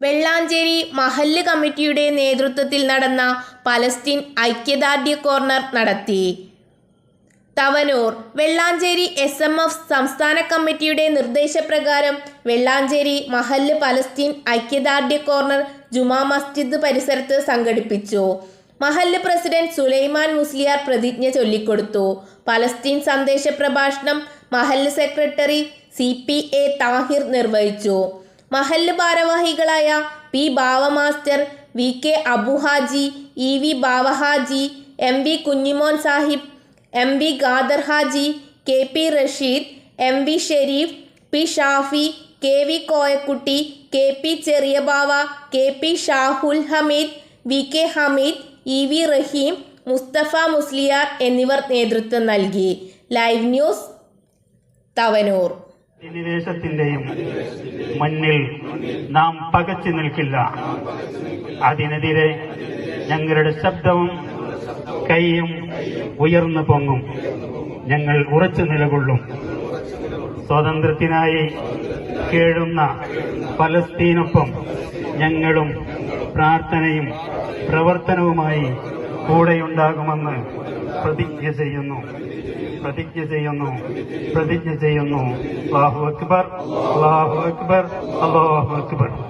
വെള്ളാഞ്ചേരി മഹല്ല് കമ്മിറ്റിയുടെ നേതൃത്വത്തിൽ നടന്ന പലസ്തീൻ ഐക്യദാർഢ്യ കോർണർ നടത്തി. Thavanur Vellanchery S M F സംസ്ഥാന കമ്മിറ്റിയുടെ നിർദ്ദേശപ്രകാരം വെള്ളാഞ്ചേരി മഹല്ല് പലസ്തീൻ ഐക്യദാർഢ്യ കോർണർ ജുമാ മസ്ജിദ് പരിസരത്ത് സംഘടിപ്പിച്ചു. മഹല്ല് പ്രസിഡന്റ് സുലൈമാൻ മുസ്ലിയാർ പ്രതിജ്ഞ ചൊല്ലിക്കൊടുത്തു. പലസ്തീൻ സന്ദേശ പ്രഭാഷണം മഹല്ല് secretary C P A Thahir നിർവഹിച്ചു. മഹല്ല് ഭാരവാഹികളായ P Bava master V K Abuhaji E V Bavahaji M V Kunjimon Sahib M V Khader Haji K P Rasheed M V Shereef P Shafi K V Koyakutty K P Cheriyabava K P Shahul Hameed V K Hameed E V Raheem Musthafa Musliyar എന്നിവർ നേതൃത്വം നൽകി. Live news Thavanur. അധിനിവേശത്തിന്റെയും മുന്നിൽ നാം പകച്ചു നിൽക്കില്ല. അതിനെതിരെ ഞങ്ങളുടെ ശബ്ദവും കൈയും ഉയർന്നു പൊങ്ങും. ഞങ്ങൾ ഉറച്ചു നിലകൊള്ളും. സ്വാതന്ത്ര്യത്തിനായി കേഴുന്ന ഫലസ്തീനൊപ്പം ഞങ്ങളും പ്രാർത്ഥനയും പ്രവർത്തനവുമായി കൂടെയുണ്ടാകുമെന്ന് പ്രതിജ്ഞ ചെയ്യുന്നു. പ്രതിജ്ഞ ചെയ്യുന്നു. പ്രതിജ്ഞ ചെയ്യുന്നു. അള്ളാഹു അക്ബർ. അള്ളാഹു അക്ബർ. അള്ളാഹു അക്ബർ.